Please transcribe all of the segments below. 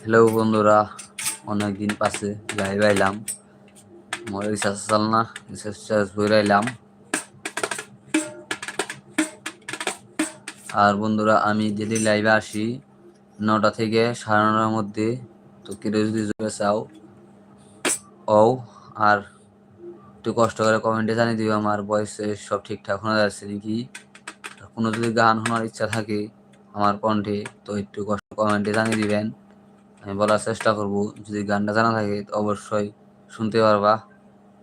Hello বন্ধুরা। অনেকদিন পাশে লাইভ আইলাম। মোর রিসার্চ চাল না, রিসার্চ বই আইলাম। আর বন্ধুরা, আমি যদি লাইভে আসি, নটা থেকে সাড়ে নটার মধ্যে, তো কেউ যদি জুড়ে চাও ও আর একটু কষ্ট করে কমেন্টে জানিয়ে দিও, আমার বয়সে সব ঠিকঠাক শোনা যাচ্ছে নাকি? কোনো যদি গান শোনার ইচ্ছা থাকে আমার কণ্ঠে, তো একটু কষ্ট কমেন্টে জানিয়ে দিবেন। আমি বলার চেষ্টা করব, যদি গানটা জানা থাকে, তো অবশ্যই শুনতে পারবা।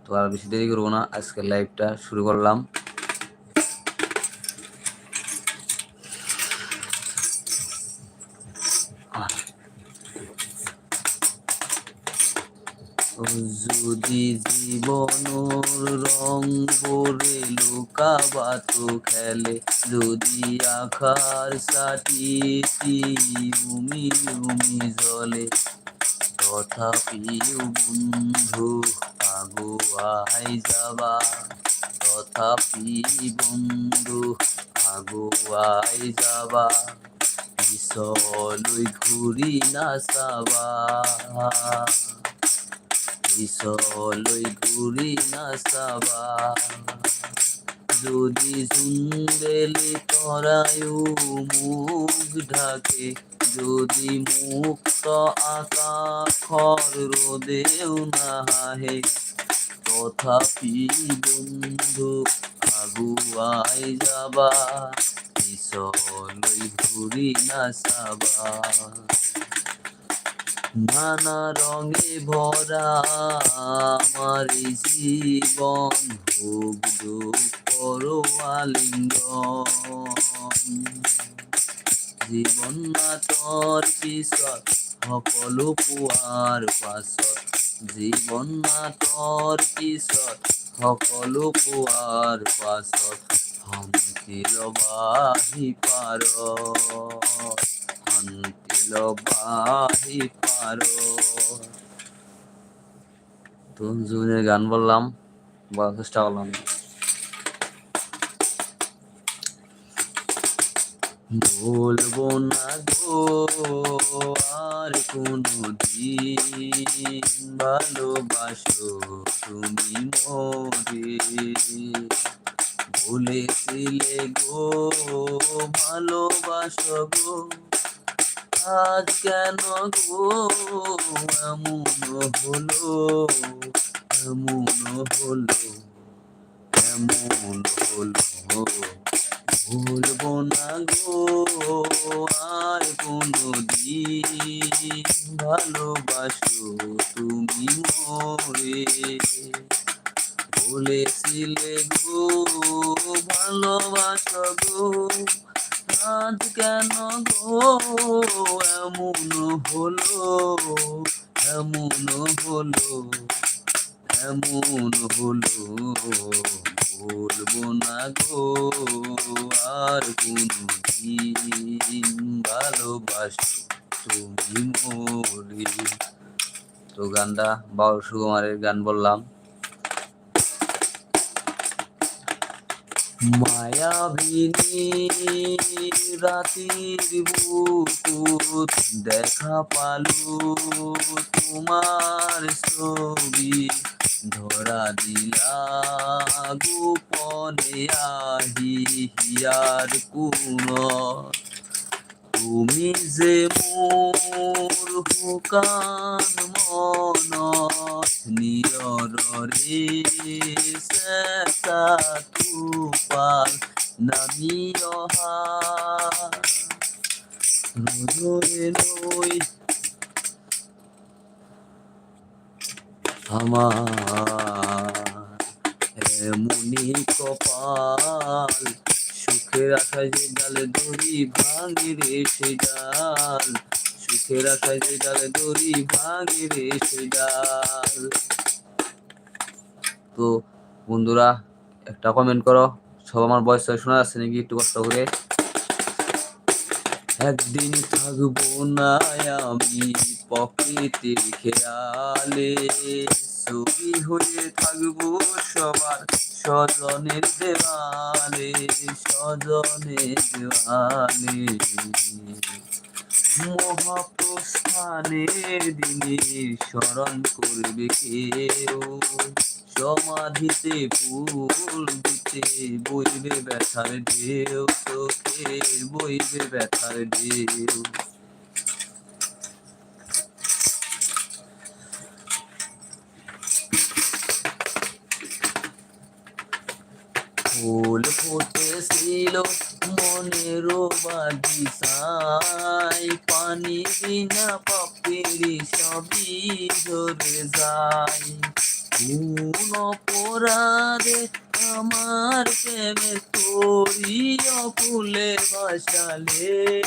তো আর বেশি দেরি করব না, আজকের লাইভটা শুরু করলাম। যদি জীবন রং ভরে লুকাবাতো খেলে, যদি আখার সাথী উমি জলে। তথাপি বন্ধু, আগুয়াই যাবা। তথাপি বন্ধু, আগুয়াই যাবা। পিছলৈ ঘূৰি নাচাবা। পিছলৈ ঘূৰি নাচাবা যদি জুনবেলি তৰায়ো মুখ ঢাকে, যদি মুক্ত আকাশৰ ৰদেও নাহে, তথাপি বন্ধু আগুৱাই যাবা পিছলৈ ঘূৰি নাচাবা নানা রঙে ভরা আমার জীবন হোক করো আলিঙ্গন। জীৱন নাটৰ পিছত সকলো পোৱাৰ পাছত জীৱন নাটৰ পিছত সকলো পোৱাৰ পাছত লবাহি পার তো গান বললাম, বলার চেষ্টা করলাম। বলব না গো, আর কোনো দিন ভালোবাসো তুমি মরে। বলেছিলে গো, ভালোবাসো গো। আজ কেন গো, এমন হলো এমন হলো এমন হলো। ভুলবো না গো, আর কোনো দিন ভালোবাসো তুমি মরে। বাউল সুকুমারের গান বললাম। মায়াবিনী রাতির বুকুত দেখা পালু তোমার ছবি। ধরা দিলা গোপনে আহি হিয়ার কোন তুমি যে মোর হুকান মনত নিয়রে চেতা তুপাল নামি অহা নৈ আমার এমনি কপাল সুখের আশায় যে ডালে দড়ি ভাঙে রে সে ডাল। সুখের আশায় যে ডালে দড়ি ভাঙে রে সে ডাল। তো বন্ধুরা, একটা কমেন্ট করো। সব আমার বয়স শোনা যাচ্ছে নাকি একটু কষ্ট করে? একদিন থাকব না আমি প্রকৃতির খেয়ালে। ছবি হয়ে থাকব সবার স্বজনের দেওয়ালে স্বজনের দেওয়ালে। মহাপ্রস্থানের দিনে স্মরণ করবে কেউ, সমাধিতে ফুল দিতে বইবে ব্যথার ঢেউ, চোখে বইবে ব্যথার ঢেউ। ফুল ফুটেছিল মনের বাগিচায়। পানি বিনা পাপেরি সবই ঝরে যায়। কোন অপরাধে আমার প্রেমে করিয়া ফুলে বাসালে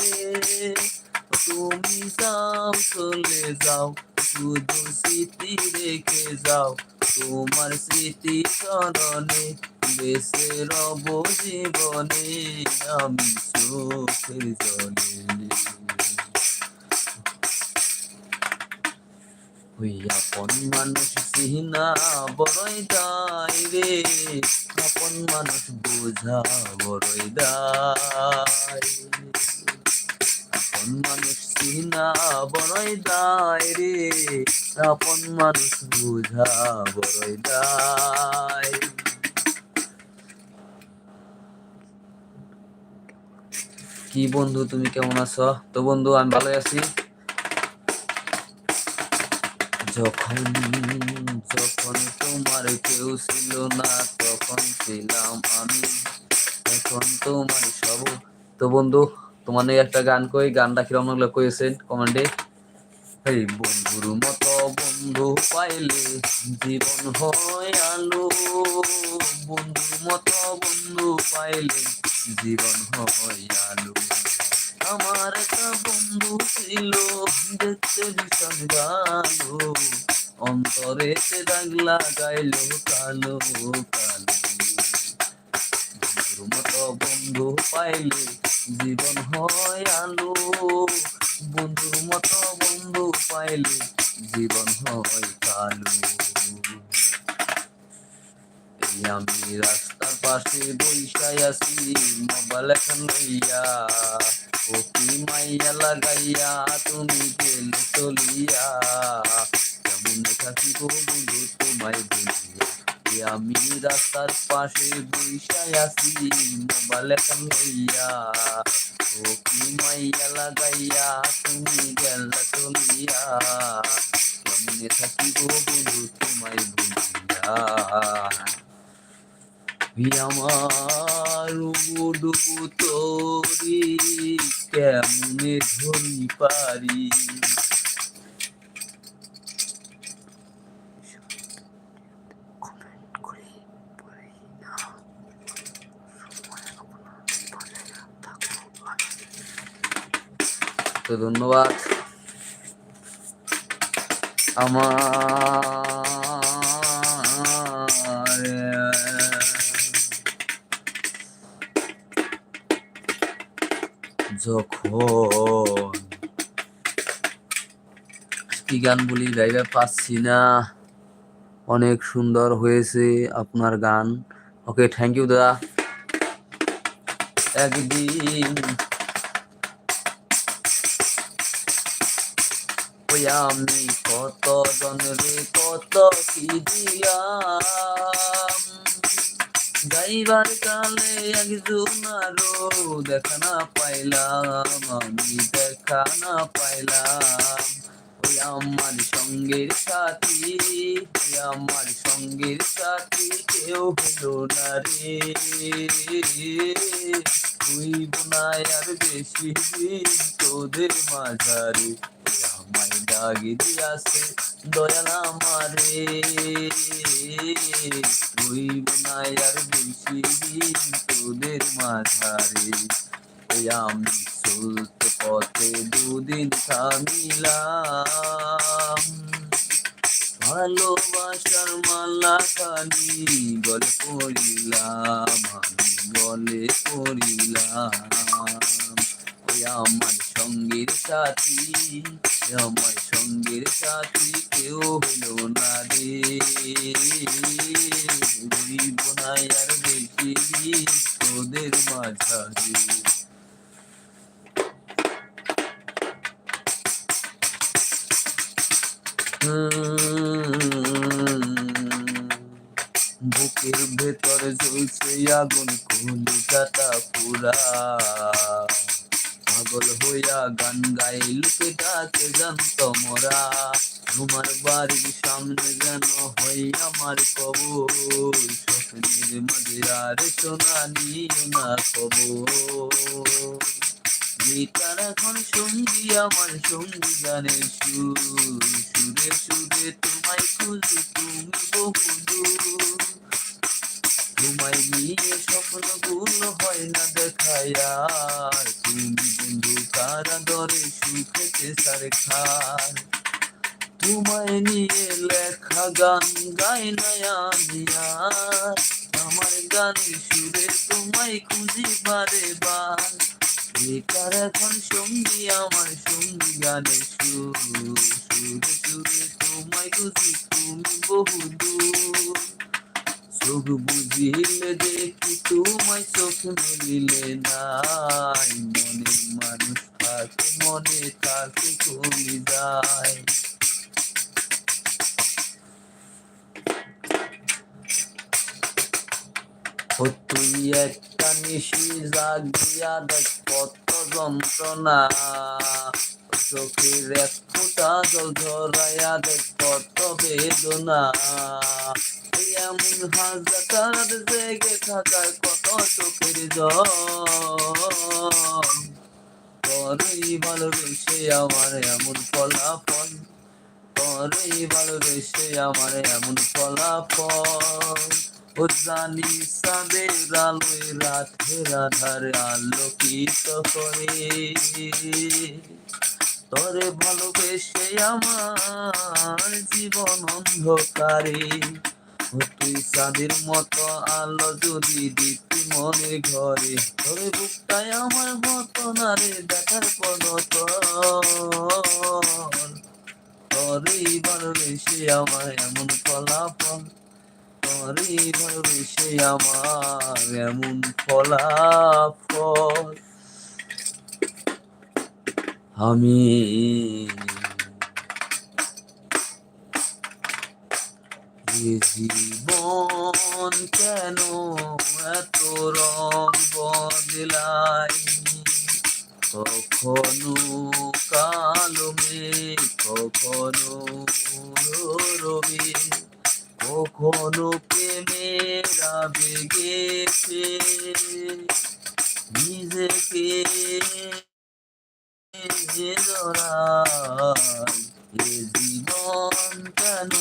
তুমি যাও, চলে যাও, শুধু স্মৃতি রেখে যাও। তোমার স্মৃতি স্মরণে রব জীবনে আমি চোখের জলে ওই আপন মানুষ চিহ্না বড়ই দায় রে। আপন মানুষ বোঝা বড়ই দায়। আপন মানুষ চিহ্না বড়ই দায় রে। আপন মানুষ বোঝা বড়ই দায়। কি বন্ধু, তুমি কেমন আছো? তো বন্ধু, আমি ভালো আছি। যখন যখন তোমার কেউ ছিল না, তখন ছিলাম আমি। এখন তোমার সব। তো বন্ধু, তোমার একটা গান কই? গানটা কীরকম লাগল কইছেন কমেন্টে? এই বন্ধুর মতো বন্ধু পাইলে জীবন হয় আলো। বন্ধুর মতো বন্ধু পাইলে জীবন হয় আলো। আমার একটা বন্ধু ছিল, দেখতে ভীষণ গালো অন্তরে সে দাগ লাগাইল কালো কালো। বন্ধুর মতো বন্ধু পাইলে জীবন হয় আলো। বন্ধুর মতো বন্ধু পাইলে, জীবন হয় কালো। আমি রাস্তার পাশে বৈশাই আছি, মোবাইল এখন লইয়া। ও কি মাইয়া লাগাইয়া তুমি গেলে চলিয়া। কেমন থাকিব বন্ধু তোমায় বলিয়া। আমি রাস্তার পাশে বৈশাই আছি, মোবাইল এখন লইয়া। ও কি মাইয়া লাগাইয়া তুমি গেলে চলিয়া। কেমনে থাকিব বন্ধু তোমায় বলিয়া। আমার ডুবু তোরি, কেমনে ধরি পারি? তো ধন্যবাদ। আমার যখন কি গান বলি গাইবা পাচ্ছি না। অনেক সুন্দর হয়েছে আপনার গান। ওকে থ্যাংক ইউ দাদা। একদিন আমি। কত জনরে কত কি দিয়াম যাইবার কালে একজন আরও দেখা না পাইলাম, আমি দেখা না পাইলাম। আমার সঙ্গের সাথী আমার সঙ্গের সাথী, কেউ হলো না রে। তুই বোনায় আর বেশি দিন তোদের মাঝারে আমায় ডাকি দিয়াছে দয়াল আমারে। তুই বোনায় আর বেশি দিন তোদের মাঝারে আমি চলতে পথে দুদিন থামিলাম। ভালোবাসার মালা খানি গলে পড়িলাম, আমি গলে পড়িলাম। ওই আমার সঙ্গীর সাথী আমার সঙ্গীর সাথী কেউ হলো না রে। না আর বেশি, তোদের মাঝারে বুকের ভেতর জ্বলছে আগুন কলিকাতা পুরা। পাগল হইয়া গান গাই লোকে ডাকে, জানত মরা। তোমার বাড়ির সামনে যেন হই আমার কবর। স্বপ্নের মাঝে আর সোনা নিও না খবর। গীতার এখন সঙ্গী, আমার সঙ্গী গানের সুর। সুরে সুরে তোমায় খুঁজি, তুমি বহু দূর। তোমায় নিয়ে স্বপ্নগুলো হয় না দেখায় আর। তুমি বন্ধু কারা দরে সুখেতে সারে খার। তোমায় নিয়ে লেখা গান, গাই আমি আর। আমার গানের সুরে তোমায় খুঁজি বারে বার। বেকার এখন সঙ্গী আমার সঙ্গী গানের সুর সুরে সুরে তোমায় খুঁজি তুমি বহু দূর চোখ বুঝিলে দেখি তোমায় চোখ মেলিলে নাই মনে মানুষ থাকে মনে থাকে কলি যায় তুই একটা নিশি জাগিয়া দেখ যন্ত্রণা। চোখের এক ফোঁটা জল ঝরাইয়া দেখ কত বেদনা। এমন হাজার জেগে থাকার কত চোখের জল। তোরই ভালোবেসে আমার এমন ফলাফল। তোরই ভালোবেসে আমার এমন ফলাফল। জানি সাদের আলোয় রাতের আধারে আলোকিত করে। তরে ভালোবেসে আমার জীবন অন্ধকারে। তুই চাঁদের মতো আলো যদি দিতি মনে ঘরে, তোরে বুকটাই আমার মতো না রে দেখার পর তরে। ভালোবেসে আমার এমন ফলাফল তরে ভালোবেসে আমার এমন ফলাফল। আমি জীবন কেন এত রং বদলাই কখনো কালো মেঘ, কখনো রবি। কখনো প্রেমের আবেগেছে নিজেকে এ জীবন কেন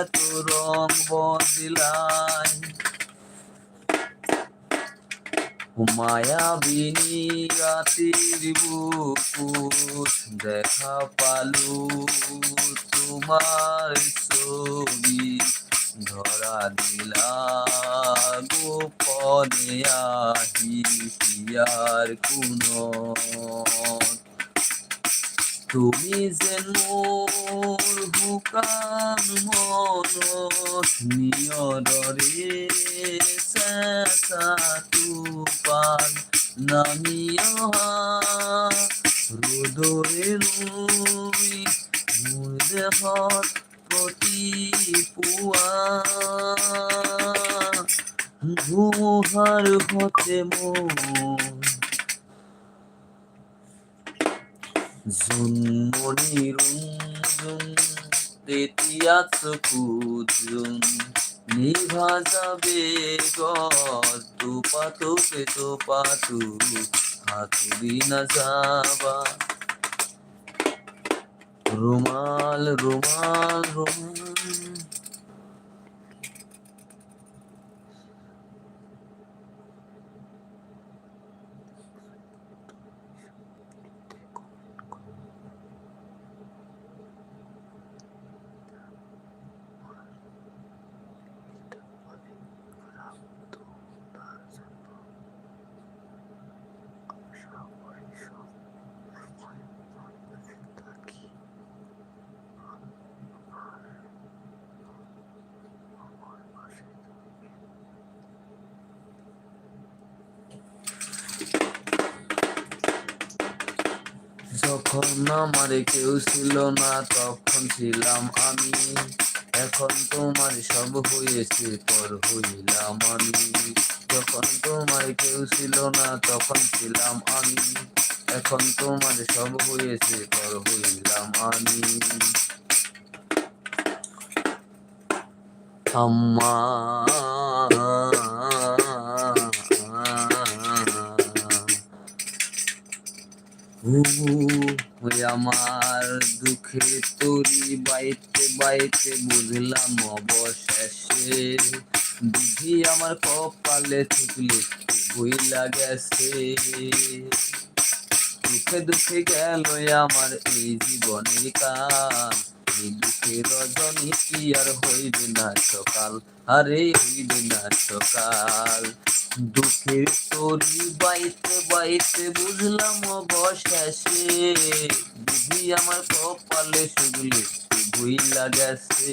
এত রং বদলাই মায়াবিনী রাতির বুকুট দেখা পালু তোমার ছবি। ধরা দিলা গোপনে আহি পিয়ার কোনো তুমি যে মোর হুকান মন নিয়রে চেঁচা তুপান নামিয়া রোদরে রুই, মোৰ দেহত প্ৰতি পুৱা ধুমুহাৰ হতে মোৰ জন্মনি রঞ্জন তেতিয়া চকুজন নিভা যাবে গু পাতো পেতো পাতো হাতুরি না যাবা রুমাল রুমাল রুমাল। যখন আমার কেউ ছিল না, তখন ছিলাম আমি। এখন তোমার সব হয়েছে, পর হইলাম আমি। যখন তোমার কেউ ছিল না, তখন ছিলাম আমি। এখন তোমার সব হয়েছে, পর হইলাম আমি। আম্মা। ওই আমার দুঃখে তরি বাইতে বাইতে বুঝলাম অবশেষে। দিদি আমার কপালে থুকলে ভুইলা গেছে? দুঃখে দুঃখে গেল আমার এই জীবনের কাল দুঃখের রজনী কি আর হইবে না সকাল আরে হইবে না সকাল দুঃখের তরি বাইতে বাইতে বুঝলাম অবশেষে। বুঝি আমার কপালে শুগলে ভুইলা গেছে।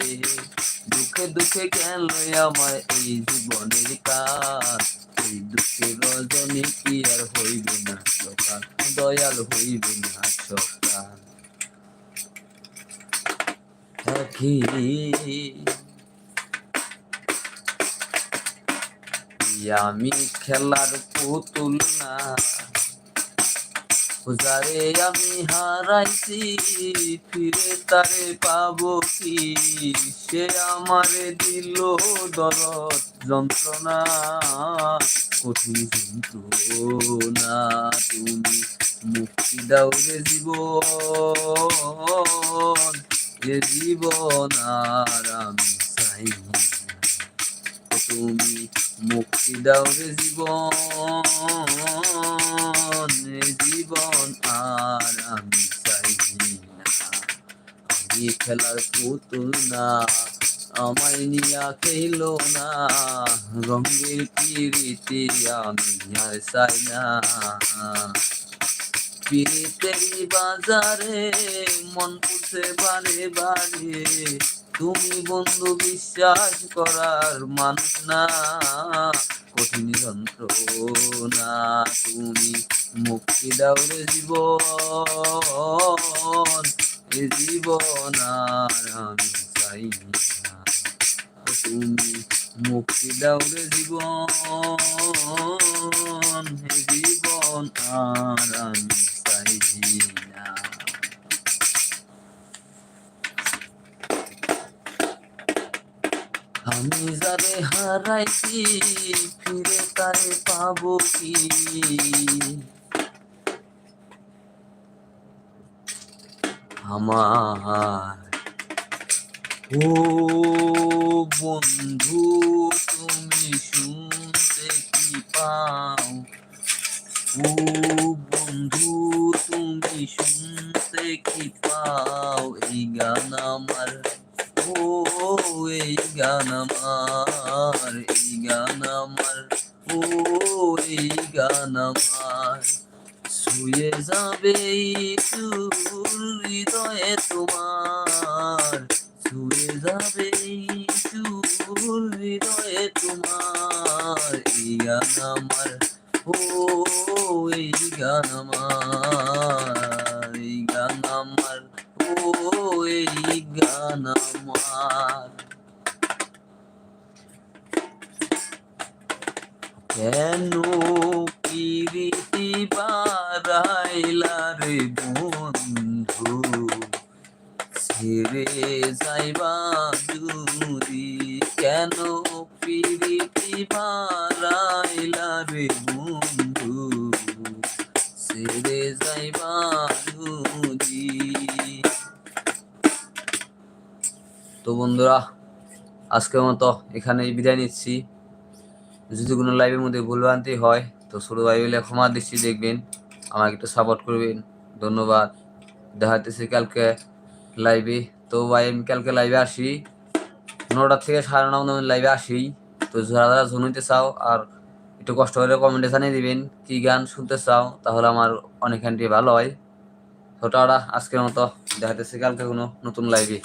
দুঃখে দুঃখে গেল আমার এই জীবনের কাল। এই দুঃখের রজনী কি আর হইবে না সকাল দয়াল হইবে না সকাল একই আমি খেলার পুতুল না। যারে আমি হারাইছি, ফিরে তারে পাবো কি? সে আমারে দিল দরদ, যন্ত্রণা, কঠিন যন্ত্রণা। তুমি মুক্তি দাও রে জীবন। এ জীবন আর আমি চাই। তুমি মুক্তি দাও রে জীবন জীবন আর আমি চাই না। আমি খেলার পুতুল না, আমায় নিয়া খেলো না। রঙের পিড়িতে আমি আর চাই না। পিড়িতেরি বাজারে মন পুষে বারে বারে। তুমি বন্ধু বিশ্বাস করার মানুষ না, কঠিন যন্ত্রণা তুমি মুক্তি দাও রে জীবন। এ জীবন আর আমি চাই না। তুমি মুক্তি দাও রে জীবন। হে জীবন আর আমি আমি যারে হারাইছি ফিরে তারে পাবো কি? আমার ও বন্ধু আমার এই গান আমার ও এই গান আমার কেন প্রীতি বারাইলা রে বন্ধু ছেড়ে যাইবা দূরি কেন তো বন্ধুরা, আজকের মতো এখানেই বিদায় নিচ্ছি। যদি কোনো লাইভের মধ্যে ভুলভ্রান্তি হয়, তো ছোট ভাই বলে ক্ষমা দৃষ্টি দেখবেন, আমাকে একটু সাপোর্ট করবেন। ধন্যবাদ। দেখা হইতেছে কালকে লাইভে তো ভাই, আমি কালকে লাইভে আসি। নটার থেকে সাড়ে নটা আমি লাইভে আসি। তো যারা যারা শুনতে চাও আর একটু কষ্ট করে কমেন্টে জানিয়ে দিবেন, কি গান শুনতে চাও, তাহলে আমার অনেকখানটি ভালো হয়। ছোটরা আজকের মতো। দেখা হইতেছে কালকে কোনো নতুন লাইভে